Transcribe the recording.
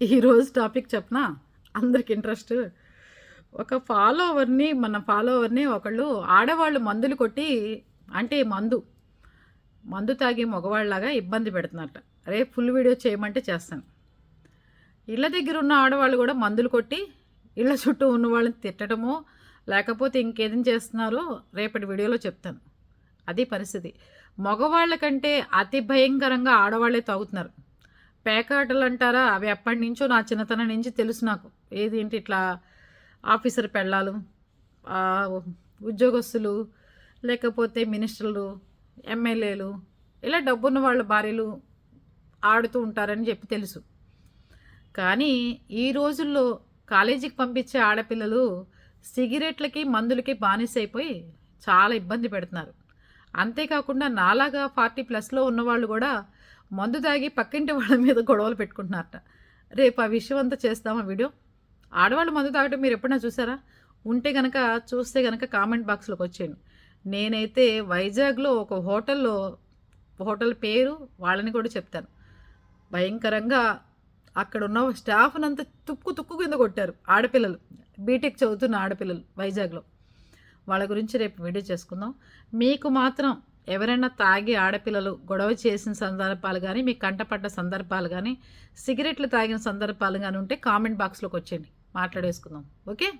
ఈరోజు టాపిక్ చెప్పనా? అందరికి ఇంట్రెస్ట్. ఒక ఫాలోవర్ని మన ఫాలోవర్ని ఒకళ్ళు ఆడవాళ్ళు మందులు కొట్టి అంటే మందు మందు తాగి మగవాళ్ళలాగా ఇబ్బంది పెడుతున్నారట. రేపు ఫుల్ వీడియో చేయమంటే చేస్తాను. ఇళ్ళ దగ్గర ఉన్న ఆడవాళ్ళు కూడా మందులు కొట్టి ఇళ్ళ చుట్టూ ఉన్న వాళ్ళని తిట్టడమో లేకపోతే ఇంకేదం చేస్తున్నారో రేపటి వీడియోలో చెప్తాను. అది పరిస్థితి. మగవాళ్ళ కంటే అతి భయంకరంగా ఆడవాళ్ళే తాగుతున్నారు. పేకాటలు అంటారా అవి ఎప్పటి నుంచో నా చిన్నతనం నుంచి తెలుసు నాకు. ఏదేంటి ఇట్లా ఆఫీసర్ పెళ్ళాలు ఉద్యోగస్తులు లేకపోతే మినిస్టర్లు ఎమ్మెల్యేలు ఇలా డబ్బున్న వాళ్ళ భార్యలు ఆడుతూ ఉంటారని చెప్పి తెలుసు. కానీ ఈ రోజుల్లో కాలేజీకి పంపించే ఆడపిల్లలు సిగరెట్లకి మందులకి బానిసైపోయి చాలా ఇబ్బంది పెడుతున్నారు. అంతేకాకుండా నాలాగా ఫార్టీ ప్లస్లో ఉన్నవాళ్ళు కూడా మందు తాగి పక్కింటి వాళ్ళ మీద గొడవలు పెట్టుకుంటున్నారట. రేపు ఆ విషయం అంతా చేస్తామా వీడియో? ఆడవాళ్ళు మందు తాగటం మీరు ఎప్పుడైనా చూసారా? ఉంటే కనుక చూస్తే కనుక కామెంట్ బాక్స్లోకి వచ్చేయండి. నేనైతే వైజాగ్లో ఒక హోటల్లో హోటల్ పేరు వాళ్ళని కూడా చెప్తాను. భయంకరంగా అక్కడ ఉన్న స్టాఫ్నంతా తుక్కు తుక్కు కింద కొట్టారు ఆడపిల్లలు. బీటెక్ చదువుతున్న ఆడపిల్లలు వైజాగ్లో. వాళ్ళ గురించి రేపు వీడియో చేసుకుందాం. మీకు మాత్రం ఎవరైనా తాగి ఆడపిల్లలు గొడవ చేసిన సందర్భాలు కానీ మీకు కంటపడ్డ సందర్భాలు కానీ సిగరెట్లు తాగిన సందర్భాలు కానీ ఉంటే కామెంట్ బాక్స్లోకి వచ్చేయండి. మాట్లాడేసుకుందాం. ఓకే?